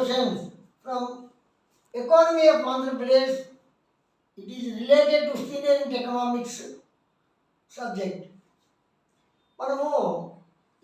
questions from economy of Andhra Pradesh. It is related to student economics subject. మనము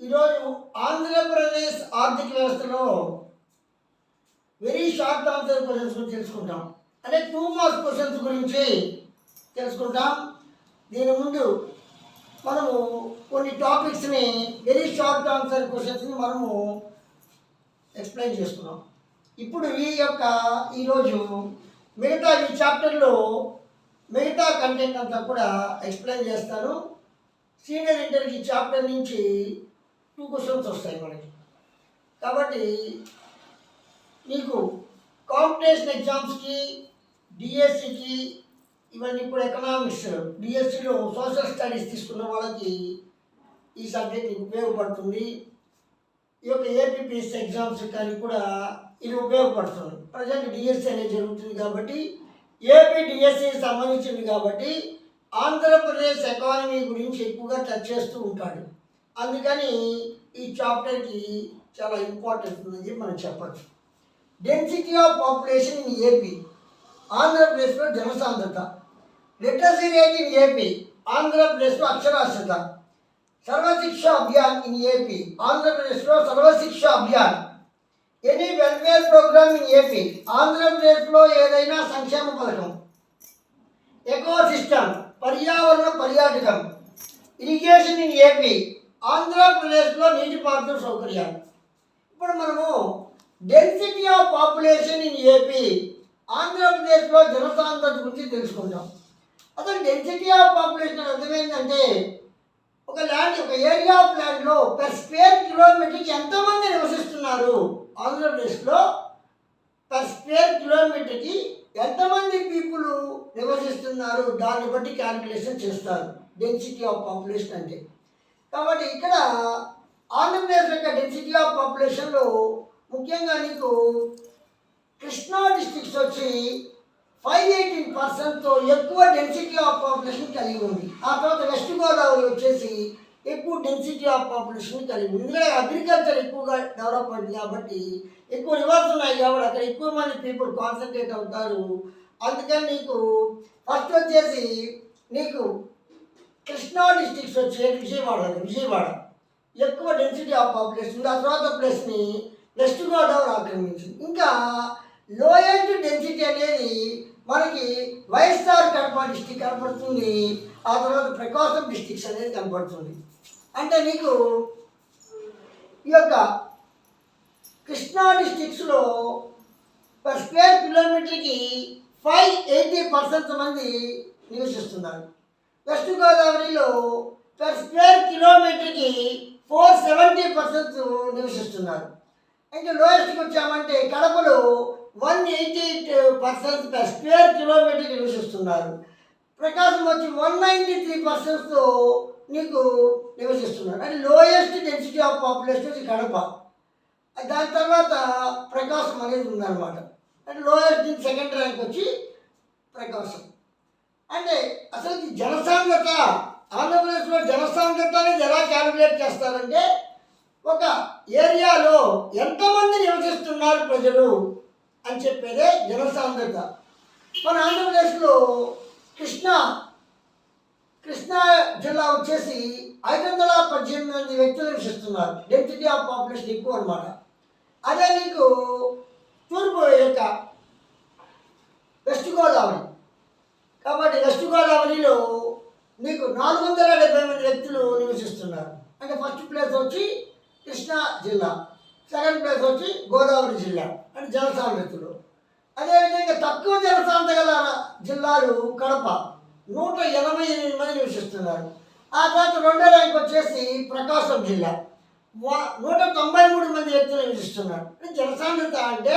ఈరోజు ఆంధ్రప్రదేశ్ ఆర్థిక వ్యవస్థలో very short answer questions గురించి తెలుసుకుంటాం అంటే టూ మార్క్స్ క్వశ్చన్స్ గురించి తెలుసుకుంటాం దీని ముందు మనము కొన్ని టాపిక్స్ని వెరీ షార్ట్ ఆన్సర్ క్వశ్చన్స్ని మనము ఎక్స్ప్లెయిన్ చేసుకున్నాం ఇప్పుడు ఈ యొక్క ఈరోజు మిగతా ఈ చాప్టర్లో మిగతా కంటెంట్ అంతా కూడా ఎక్స్ప్లెయిన్ చేస్తాను. సీనియర్ ఇంటర్కి చాప్టర్ నుంచి టూ క్వశ్చన్స్ వస్తాయి మనకి. కాబట్టి నీకు కాంపిటేషన్ ఎగ్జామ్స్కి డిఎస్సికి ఇవన్నీ ఇప్పుడు ఎకనామిక్స్ డిఎస్సిలో సోషల్ స్టడీస్ తీసుకున్న వాళ్ళకి ఈ సబ్జెక్ట్ ఉపయోగపడుతుంది. ఈ యొక్క ఏపీపీఎస్ ఎగ్జామ్స్ కానీ కూడా ఇది ఉపయోగపడుతుంది. ప్రజెంట్ డిఎస్సి అనేది జరుగుతుంది కాబట్టి ఏపీ డిఎస్సి సంబంధించింది కాబట్టి ఆంధ్రప్రదేశ్ ఎకానమీ గురించి ఎక్కువగా టచ్ చేస్తూ ఉంటాడు. అందుకని ఈ చాప్టర్కి చాలా ఇంపార్టెంట్ ఉందని మనం చెప్పచ్చు. Density of population in AP ఆంధ్రప్రదేశ్లో జనసాంద్రత. లిటరసీ రేట్ ఇన్ ఏపీ ఆంధ్రప్రదేశ్లో అక్షరాస్యత. సర్వశిక్ష అభియాన్ ఇన్ ఏపీ ఆంధ్రప్రదేశ్లో Sarva Shiksha Abhiyan any welfare programme in AP ఆంధ్రప్రదేశ్లో ఏదైనా సంక్షేమ పథకం. ఎకో సిస్టమ్ పర్యావరణ పర్యాటకం. ఇరిగేషన్ ఇన్ ఏపీ ఆంధ్రప్రదేశ్లో నీటిపారుదల సౌకర్యాలు. ఇప్పుడు మనము density of population in AP ఆంధ్రప్రదేశ్లో జనసాంద్రత గురించి తెలుసుకుంటాం అసలు డెన్సిటీ ఆఫ్ పాపులేషన్ అర్థమైందంటే ఏంటంటే ఒక ల్యాండ్ ఒక ఏరియా ఆఫ్ ల్యాండ్లో పర్ స్క్వేర్ కిలోమీటర్కి ఎంతమంది నివసిస్తున్నారు? ఆంధ్రప్రదేశ్లో పర్ స్క్వేర్ కిలోమీటర్కి ఎంతమంది పీపుల్ నివసిస్తున్నారు? దాన్ని బట్టి క్యాలిక్యులేషన్ చేస్తారు. డెన్సిటీ ఆఫ్ పాపులేషన్ అంటే. కాబట్టి ఇక్కడ ఆంధ్రప్రదేశ్ యొక్క డెన్సిటీ ఆఫ్ పాపులేషన్లో ముఖ్యంగా నీకు కృష్ణా డిస్టిక్స్ వచ్చి ఫైవ్ ఎయిటీన్ పర్సెంట్తో ఎక్కువ డెన్సిటీ ఆఫ్ పాపులేషన్ కలిగి ఉంది. ఆ తర్వాత వెస్ట్ గోదావరి వచ్చేసి ఎక్కువ డెన్సిటీ ఆఫ్ పాపులేషన్ కలిగి ఉంది. ఎందుకంటే అగ్రికల్చర్ ఎక్కువగా డెవలప్ అయింది కాబట్టి ఎక్కువ రివర్స్ ఉన్నాయి కాబట్టి అక్కడ ఎక్కువ మంది పీపుల్ కాన్సన్ట్రేట్ అవుతారు. అందుకని నీకు ఫస్ట్ వచ్చేసి నీకు కృష్ణా డిస్ట్రిక్ట్స్ వచ్చి విజయవాడ విజయవాడ. ఎక్కువ డెన్సిటీ ఆఫ్ పాపులేషన్ ఉంది. ఆ తర్వాత ప్లేస్ని వెస్ట్ గోదావరి ఆక్రమించింది. ఇంకా లోయెస్ట్ డెన్సిటీ అనేది మనకి వైఎస్ఆర్ కడప డిస్టిక్ కనపడుతుంది. ఆ తర్వాత ప్రకాశం డిస్టిక్స్ అనేది కనపడుతుంది. అంటే నీకు ఈ యొక్క కృష్ణా డిస్టిక్స్లో పర్ స్క్వేర్ కిలోమీటర్కి ఫైవ్ ఎయిటీ పర్సెంట్ మంది నివసిస్తున్నారు. వెస్ట్ గోదావరిలో పర్ స్క్వేర్ కిలోమీటర్కి ఫోర్ సెవెంటీ పర్సెంట్ నివసిస్తున్నారు. ఇంకా లోయెస్ట్కి వచ్చామంటే కడపలో one eighty eight percent per square కిలోమీటర్కి నివసిస్తున్నారు. ప్రకాశం వచ్చి వన్ నైంటీ త్రీ పర్సెంట్తో నీకు నివసిస్తున్నారు. అంటే లోయెస్ట్ డెన్సిటీ ఆఫ్ పాపులేషన్ వచ్చి కడప. దాని తర్వాత ప్రకాశం అనేది ఉందన్నమాట. అంటే లోయెస్ట్ సెకండ్ ర్యాంక్ వచ్చి ప్రకాశం. అంటే అసలు జనసాంద్రత ఆంధ్రప్రదేశ్లో జనసాంద్రత అనేది ఎలా క్యాలిక్యులేట్ చేస్తారంటే ఒక ఏరియాలో ఎంతమంది నివసిస్తున్నారు ప్రజలు? అని చెప్పేదే జనసాంద్రత. మన ఆంధ్రప్రదేశ్లో కృష్ణా కృష్ణా జిల్లా వచ్చేసి ఐదు వందల పద్దెనిమిది మంది వ్యక్తులు నివసిస్తున్నారు. డెన్సిటీ ఆఫ్ పాపులేషన్ ఎక్కువ అనమాట అదే నీకు తూర్పు యొక్క వెస్ట్ గోదావరి. కాబట్టి వెస్ట్ గోదావరిలో మీకు నాలుగు వందల డెబ్బై మంది వ్యక్తులు నివసిస్తున్నారు. అంటే ఫస్ట్ ప్లేస్ వచ్చి కృష్ణా జిల్లా. సెకండ్ ప్లేస్ వచ్చి గోదావరి జిల్లా అంటే జనసాంద్రతలు అదేవిధంగా తక్కువ జనసాంద్రత గల జిల్లాలు కడప నూట ఎనభై ఎనిమిది మంది నివసిస్తున్నారు. ఆ తర్వాత రెండో ర్యాంక్ వచ్చేసి ప్రకాశం జిల్లా. నూట తొంభై మూడు మంది వ్యక్తులు నివసిస్తున్నారు. అంటే జనసాంద్రత అంటే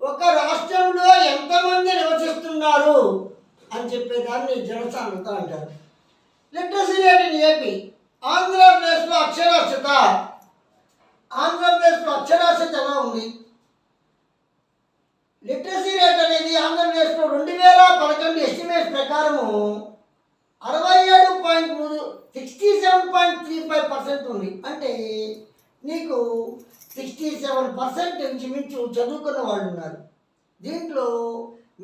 ఒక రాష్ట్రంలో ఎంతమంది నివసిస్తున్నారు అని చెప్పేదాన్ని జనసాంద్రత అంటారు. లిటరసీ రేట్ ఇన్ ఏపీ ఆంధ్రప్రదేశ్లో అక్షరాస్యత ఆంధ్రప్రదేశ్లో అక్షరాస్యత ఎలా ఉంది. లిటరసీ రేట్ అనేది ఆంధ్రప్రదేశ్లో రెండు వేల పదకొండు ఎస్టిమేట్ ప్రకారము అరవై ఏడు పాయింట్ మూడు sixty seven point three five percent ఉంది. అంటే నీకు సిక్స్టీ సెవెన్ పర్సెంట్ ఇంచుమించు చదువుకున్న వాళ్ళు ఉన్నారు. దీంట్లో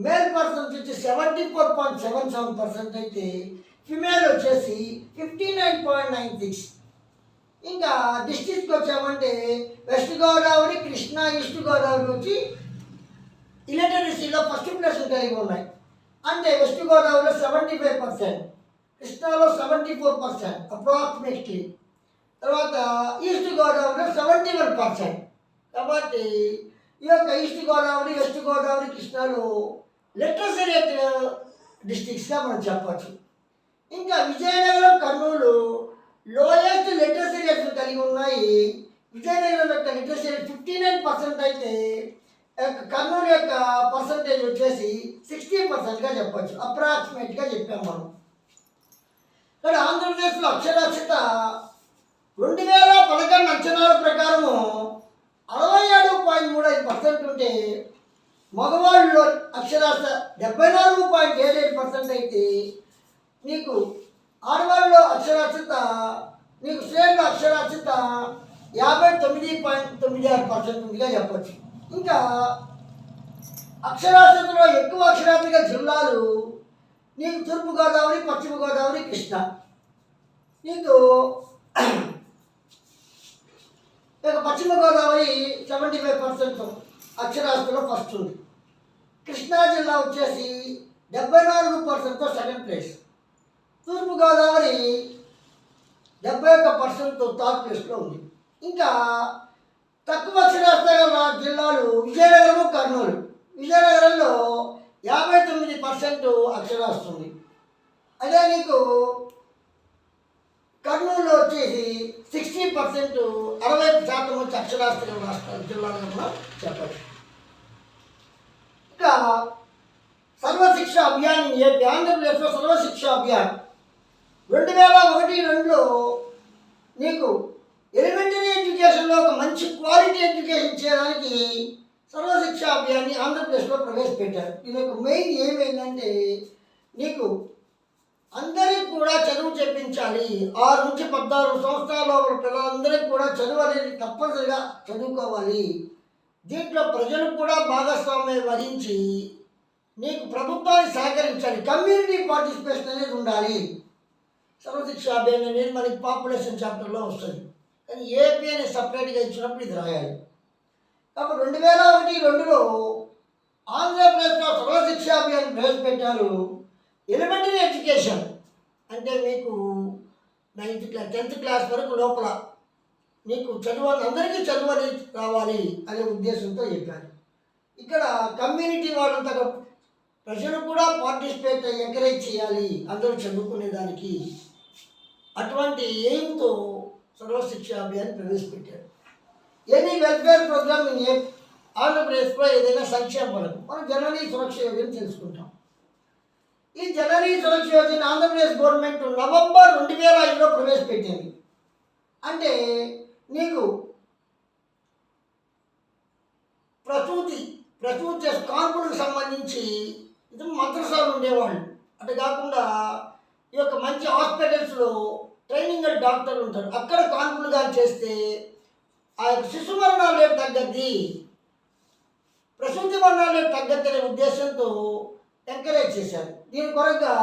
మేల్ పర్సన్స్ వచ్చి seventy four point seven seven percent అయితే ఫిమేల్ వచ్చేసి fifty nine point nine six ఇంకా డిస్ట్రిక్ట్కి వచ్చామంటే వెస్ట్ గోదావరి కృష్ణా ఈస్ట్ గోదావరి వచ్చి ఇలిటరసీలో ఫస్ట్ ప్లేస్ కలిగి ఉన్నాయి. అంటే వెస్ట్ గోదావరిలో సెవెంటీ ఫైవ్ పర్సెంట్ కృష్ణాలో సెవెంటీ ఫోర్ పర్సెంట్ అప్రాక్సిమేట్లీ తర్వాత ఈస్ట్ గోదావరిలో సెవెంటీ వన్ పర్సెంట్ కాబట్టి ఈ యొక్క ఈస్ట్ గోదావరి వెస్ట్ గోదావరి కృష్ణాలో లిటరసీ రేట్ డిస్ట్రిక్ట్స్గా మనం చెప్పచ్చు. ఇంకా Vizianagaram Kurnool lowest literacy rates కలిగి ఉన్నాయి. విజయనగరం యొక్క literacy rate fifty nine percent అయితే యొక్క కర్నూలు యొక్క పర్సంటేజ్ వచ్చేసి సిక్స్టీ పర్సెంట్గా చెప్పచ్చు. అప్రాక్సిమేట్గా చెప్పాం మనం. ఇక్కడ ఆంధ్రప్రదేశ్లో అక్షరాస్యత రెండు వేల పదకొండు అంచనాల ప్రకారము అరవై ఏడు పాయింట్ మూడు ఐదు పర్సెంట్ ఉంటే మగవాళ్ళలో అక్షరాస్యత డెబ్బై నాలుగు పాయింట్ ఏడు ఏడు పర్సెంట్ అయితే నీకు ఆడవాళ్ళలో అక్షరాస్యత నీకు స్త్రీల్లో అక్షరాస్యత యాభై తొమ్మిది పాయింట్ తొమ్మిది ఆరు పర్సెంట్ ఉందిగా చెప్పచ్చు. ఇంకా అక్షరాస్యతలో ఎక్కువ అక్షరాస్యత జిల్లాలు నీకు తూర్పుగోదావరి పశ్చిమ గోదావరి కృష్ణ. నీకు ఇక పశ్చిమ గోదావరి సెవెంటీ ఫైవ్ పర్సెంట్ అక్షరాస్యతలో ఫస్ట్ ఉంది. కృష్ణా జిల్లా వచ్చేసి డెబ్బై నాలుగు పర్సెంట్తో సెకండ్ ప్లేస్ తూర్పుగోదావరి డెబ్బై ఒక్క పర్సెంట్ టాప్ లిస్ట్లో ఉంది. ఇంకా తక్కువ అక్షరాస్యత ఉన్న జిల్లాలు విజయనగరం కర్నూలు. విజయనగరంలో యాభై తొమ్మిది పర్సెంట్ అక్షరాస్తుంది అదే నీకు కర్నూలులో వచ్చేసి సిక్స్టీ పర్సెంట్ అరవై శాతం వచ్చి అక్షరాస్యత రాష్ట్ర జిల్లాలో కూడా చెప్పచ్చు. ఇంకా సర్వశిక్ష అభియాన్ ఏపీ ఆంధ్రప్రదేశ్లో సర్వశిక్ష అభియాన్. రెండు వేల ఒకటి రెండులో నీకు ఎలిమెంటరీ ఎడ్యుకేషన్లో ఒక మంచి క్వాలిటీ ఎడ్యుకేషన్ చేయడానికి సర్వశిక్ష అభియాన్ని ఆంధ్రప్రదేశ్లో ప్రవేశపెట్టారు. ఇది ఒక మెయిన్ ఏమైందంటే నీకు అందరికి కూడా చదువు చెప్పించాలి. ఆరు నుంచి పద్నాలుగు సంవత్సరాల లోపల పిల్లలందరికీ కూడా చదువు అనేది తప్పనిసరిగా చదువుకోవాలి. దీంట్లో ప్రజలు కూడా భాగస్వామ్యం వహించి నీకు ప్రభుత్వాన్ని సహకరించాలి. కమ్యూనిటీ పార్టిసిపేషన్ అనేది ఉండాలి. సర్వశిక్ష అభియాన్ అనేది మనకి పాపులేషన్ చాప్టర్లో వస్తుంది. కానీ ఏపీ అనేది సపరేట్గా ఇచ్చినప్పుడు ఇది రాయాలి. కాబట్టి రెండు వేల ఒకటి రెండులో ఆంధ్రప్రదేశ్లో సర్వశిక్ష అభియాన్ ప్రవేశపెట్టారు. ఎలిమెంటరీ ఎడ్యుకేషన్ అంటే మీకు నైన్త్ క్లాస్ టెన్త్ క్లాస్ వరకు లోపల మీకు చదువు అందరికీ చదువు అనేది రావాలి అనే ఉద్దేశంతో చెప్పారు. ఇక్కడ కమ్యూనిటీ వాళ్ళంతా ప్రజలు కూడా పార్టిసిపేట్ ఎంకరేజ్ చేయాలి. అందరూ చదువుకునే దానికి అటువంటి ఎయిమ్తో సర్వశిక్ష అభియాన్ ప్రవేశపెట్టారు? Any welfare programme in A ఆంధ్రప్రదేశ్లో ఏదైనా సంక్షేమ పథకం? మనం జననీ సురక్ష యోజన తెలుసుకుంటాం. ఈ జననీ సురక్ష యోజన ఆంధ్రప్రదేశ్ గవర్నమెంట్ నవంబర్ రెండు వేల ఐదులో ప్రవేశపెట్టింది. అంటే నీకు ప్రసూతి ప్రసూతి కాన్పులకు సంబంధించి ఇది మంత్రసాలు ఉండేవాళ్ళు. అటు కాకుండా ఈ యొక్క మంచి హాస్పిటల్స్లో ట్రైనింగ్ డాక్టర్లు ఉంటారు. అక్కడ కాన్పులుగా చేస్తే ఆ యొక్క శిశు మరణాలు రేపు తగ్గద్ది? ప్రసూతి మరణాలు రేపు తగ్గద్ది అనే ఉద్దేశంతో ఎంకరేజ్ చేశారు. దీని కొరగా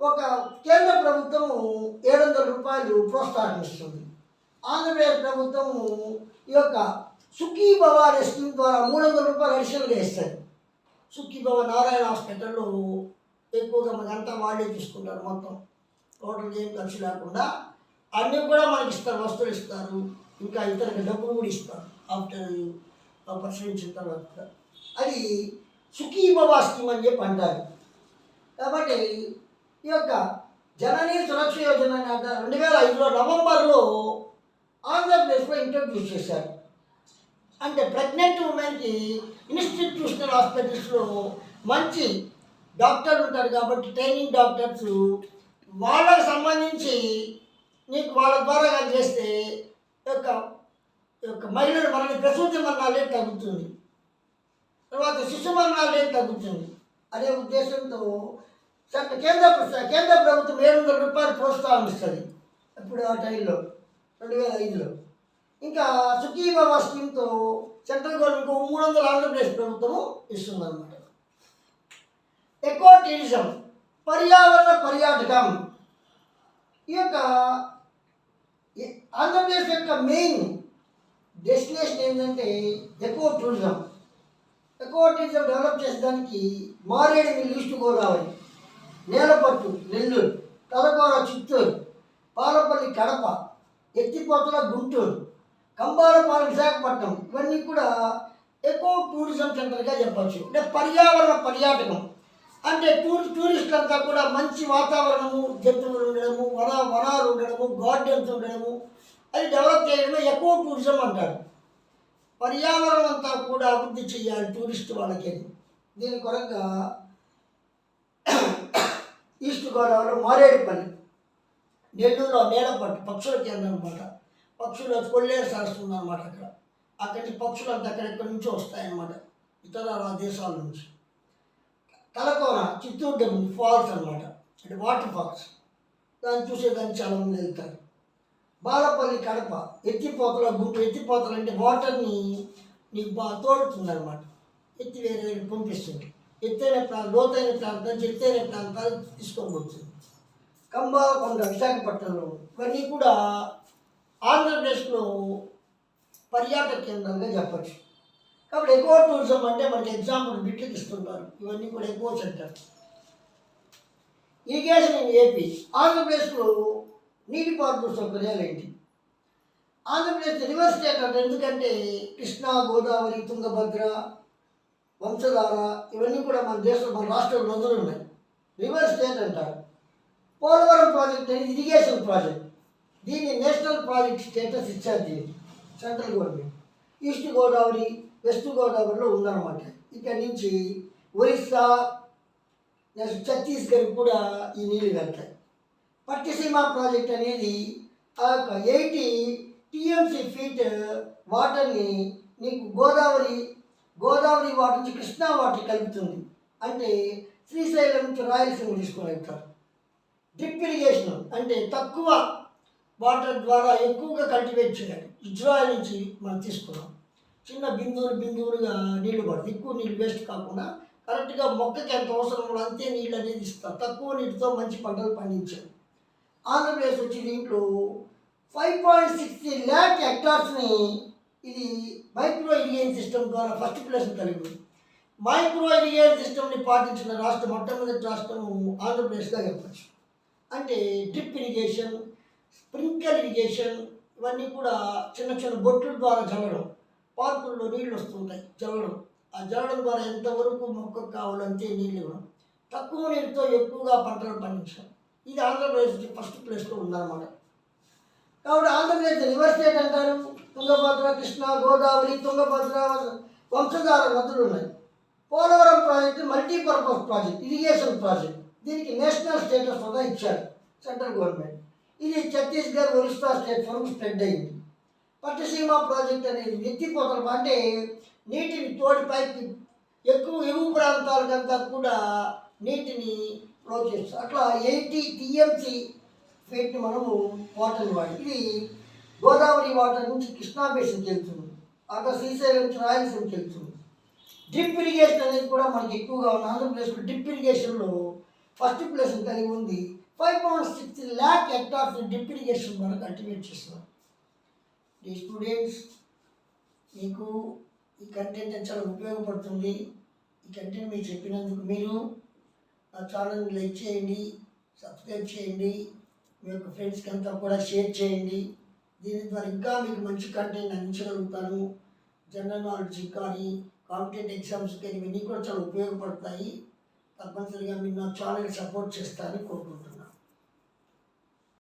ఒక కేంద్ర ప్రభుత్వము ఏడు వందల రూపాయలు ప్రోత్సాహం ఇస్తుంది. ఆంధ్రప్రదేశ్ ప్రభుత్వము ఈ యొక్క సుఖీ భవ అనే స్కీమ్ ద్వారా మూడు వందల రూపాయలు అడిషనల్గా ఇస్తారు సుఖీ భవ నారాయణ హాస్పిటల్లో ఎక్కువగా మనకంతా వాళ్ళే తీసుకుంటారు మొత్తం. టోటల్ ఏం ఖర్చు లేకుండా అన్నీ కూడా మనకి ఇస్తారు వస్తువులు ఇస్తారు. ఇంకా ఇతర డబ్బులు కూడా ఇస్తారు. ఆఫ్టర్ పరిశీలించిన తర్వాత. అది సుఖీ భవ స్కీమ్ అని చెప్పి అంటారు. కాబట్టి ఈ యొక్క జననీ సురక్ష యోజన రెండు వేల ఐదులో నవంబర్లో ఆంధ్రప్రదేశ్లో ఇంట్రడ్యూస్ చేశారు. అంటే ప్రెగ్నెంట్ ఉమెన్కి ఇన్స్టిట్యూషనల్ హాస్పిటల్స్లో మంచి డాక్టర్లు ఉంటారు కాబట్టి ట్రైనింగ్ డాక్టర్స్ వాళ్ళకి సంబంధించి నీకు వాళ్ళ ద్వారా కానీ చేస్తే యొక్క యొక్క మహిళలు మనకి ప్రసూతి మరణాలే తగ్గుతుంది? తర్వాత శిశు మరణాలే తగ్గుతుంది? అనే ఉద్దేశంతో చట్ట కేంద్ర కేంద్ర ప్రభుత్వం ఏడు వందల రూపాయలు ప్రోత్సాహం ఇస్తుంది ఇప్పుడు ఆ టైంలో? రెండు వేల ఐదులో. ఇంకా సుఖీభవ స్కీమ్తో సెంట్రల్ గవర్నమెంట్ మూడు వందల ఆంధ్రప్రదేశ్ ప్రభుత్వము ఇస్తుందన్నమాట. ఎకో టూరిజం పర్యావరణ పర్యాటకం. ఈ యొక్క ఆంధ్రప్రదేశ్ యొక్క మెయిన్ డెస్టినేషన్ ఏంటంటే eco tourism. Eco tourism develop చేసేదానికి మారేడు మిల్లు ఈస్ట్ గోదావరి నేలపట్టు నెల్లూరు తలకోర చిత్తూరు పాలపల్లి కడప ఎత్తిపోతల గుంటూరు కంబాలపాలెం విశాఖపట్నం. ఇవన్నీ కూడా ఎకో టూరిజం సెంటర్గా చెప్పచ్చు. అంటే పర్యావరణ పర్యాటకం. అంటే టూర్ టూరిస్టులు అంతా కూడా మంచి వాతావరణము జంతువులు ఉండడము వన వనాలు ఉండడము గార్డెన్స్ ఉండడము అది డెవలప్ చేయడమే ఎక్కువ టూరిజం అంటారు. పర్యావరణం అంతా కూడా అభివృద్ధి చేయాలి టూరిస్ట్ వాళ్ళకి. దీని కొరగా ఈస్ట్ గోదావరిలో మారేడుపల్లి నెల్లూరులో నేలపట్టు పక్షుల కేంద్రం అనమాట పక్షులు కొల్లేరు సరస్తుంది అనమాట అక్కడ. అక్కడి పక్షులు అంతా అక్కడెక్కడి నుంచి వస్తాయన్నమాట. ఇతర దేశాల నుంచి. తలకోన చిత్తూరు దగ్గర ఫాల్స్ అనమాట అంటే వాటర్ ఫాల్స్. దాన్ని చూసేదానికి చాలా మంది వెళ్తారు. బాలపల్లి కడప ఎత్తిపోతల గుంటూరు ఎత్తిపోతలు అంటే వాటర్ని నీకు బాగా తోడుతుంది అనమాట ఎత్తి వేరే దగ్గర పంపిస్తుంది ఎత్తైన ప్రాంతం లోతైన ప్రాంతం నుంచి ఎత్తైన ప్రాంతాలు తీసుకొని కంబాలకొండ విశాఖపట్నంలో ఇవన్నీ కూడా ఆంధ్రప్రదేశ్లో పర్యాటక కేంద్రంగా చెప్పచ్చు. కాబట్టి ఎకో టూరిజం అంటే మనకి ఎగ్జాంపుల్ బిట్లకి ఇస్తున్నారు. ఇవన్నీ కూడా eco centre. Irrigation in AP ఆంధ్రప్రదేశ్లో నీటిపారుదల సౌకర్యాలు ఏంటి? ఆంధ్రప్రదేశ్ రివర్ స్టేట్ అంటే ఎందుకంటే కృష్ణా గోదావరి తుంగభద్ర వంశధార ఇవన్నీ కూడా మన దేశంలో మన రాష్ట్రంలో నదులు ఉన్నాయి. రివర్ స్టేట్ అంటారు. పోలవరం ప్రాజెక్ట్ అనేది ఇరిగేషన్ ప్రాజెక్ట్. దీన్ని నేషనల్ ప్రాజెక్ట్ స్టేటస్ ఇచ్చారు దీనికి central government. East Godavari west గోదావరిలో ఉందన్నమాట. ఇక్కడ నుంచి ఒరిస్సా నెక్స్ట్ ఛత్తీస్గఢ్ కూడా ఈ నీళ్ళు వెళ్తాయి పట్టిసీమ ప్రాజెక్ట్ అనేది ఆ యొక్క ఎయిటీ టీఎంసీ ఫీట్ వాటర్ని నీకు గోదావరి గోదావరి వాటర్ నుంచి కృష్ణా వాటర్ కలుపుతుంది. అంటే శ్రీశైలం నుంచి రాయలసీమ తీసుకొని వెళ్తారు. డ్రిప్ ఇరిగేషన్ అంటే తక్కువ వాటర్ ద్వారా ఎక్కువగా కల్టివేట్ చేయాలి. ఇజ్రాయల్ నుంచి మనం తీసుకున్నాం. చిన్న బిందువులు బిందువులుగా నీళ్ళు పడుతుంది ఎక్కువ నీళ్ళు వేస్ట్ కాకుండా కరెక్ట్గా మొక్కకి ఎంత అవసరం అంతే నీళ్ళు అనేది ఇస్తారు. తక్కువ నీటితో మంచి పంటలు పండించారు. ఆంధ్రప్రదేశ్ వచ్చి దీంట్లో ఫైవ్ పాయింట్ సిక్స్టీ ల్యాక్ హెక్టార్స్ని ఇది మైక్రో ఇరిగేషన్ సిస్టమ్ ద్వారా ఫస్ట్ ప్లేస్ కలిగి ఉంది మైక్రో ఇరిగేషన్ సిస్టమ్ని పాటించిన రాష్ట్రం మొట్టమొదటి రాష్ట్రం ఆంధ్రప్రదేశ్గా చెప్పచ్చు అంటే డ్రిప్ ఇరిగేషన్ స్ప్రింక్లర్ ఇరిగేషన్ ఇవన్నీ కూడా చిన్న చిన్న బొట్టుల ద్వారా చల్లడం పార్కుల్లో నీళ్ళు వస్తుంటాయి చల్లడం ఆ చల్లడం ద్వారా ఎంతవరకు మొక్కకు కావాలంటే నీళ్ళు ఇవ్వడం. తక్కువ నీటితో ఎక్కువగా పంటలు పండించడం. ఇది ఆంధ్రప్రదేశ్ ఫస్ట్ ప్లేస్లో ఉందన్నమాట. కాబట్టి ఆంధ్రప్రదేశ్ రివర్ స్టేట్ అంటారు. తుంగభద్ర కృష్ణ గోదావరి తుంగభద్ర వంశధార నదులు ఉన్నాయి. Polavaram project multipurpose project irrigation project. దీనికి నేషనల్ స్టేటస్ కూడా ఇచ్చారు సెంట్రల్ గవర్నమెంట్ ఇది ఛత్తీస్గఢ్ ఒరిస్సా స్టేట్ వరకు స్ప్రెడ్ అయింది. పట్టిసీమ ప్రాజెక్ట్ అనేది ఎత్తిపోతలు అంటే నీటిని తోడి పైకి ఎక్కువ ఎగువ ప్రాంతాలకంతా కూడా నీటిని ఫ్లో అట్లా ఎయిటీ టీఎంసీ ఫీట్ని మనము వాటర్ని వాడి ఇది గోదావరి వాటర్ నుంచి కృష్ణా బేసిన్కి వెళ్తుంది అక్కడ శ్రీశైలం నుంచి రాయలసీమకి వెళ్తుంది డ్రిప్ ఇరిగేషన్ అనేది కూడా మనకి ఎక్కువగా ఉన్న ఆంధ్రప్రదేశ్లో డ్రిప్ ఇరిగేషన్లో ఫస్ట్ ప్లేస్ కలిగి ఉంది. Five point six lakh hectares drip irrigation ద్వారా కల్టివేట్ చేస్తున్నారు ఈ స్టూడెంట్స్ మీకు ఈ కంటెంట్ చాలా ఉపయోగపడుతుంది? ఈ కంటెంట్ మీరు చెప్పినందుకు మీరు నా ఛానల్ లైక్ చేయండి సబ్స్క్రైబ్ చేయండి మీ యొక్క ఫ్రెండ్స్కి అంతా కూడా షేర్ చేయండి. దీని ద్వారా ఇంకా మీకు మంచి కంటెంట్ అందించగలుగుతాను. జనరల్ నాలెడ్జ్ కానీ కాంపిటేటివ్ ఎగ్జామ్స్ కానీ ఇవన్నీ కూడా చాలా ఉపయోగపడతాయి. తప్పనిసరిగా మీరు నా ఛానల్ సపోర్ట్ చేస్తారని కోరుకుంటున్నాను.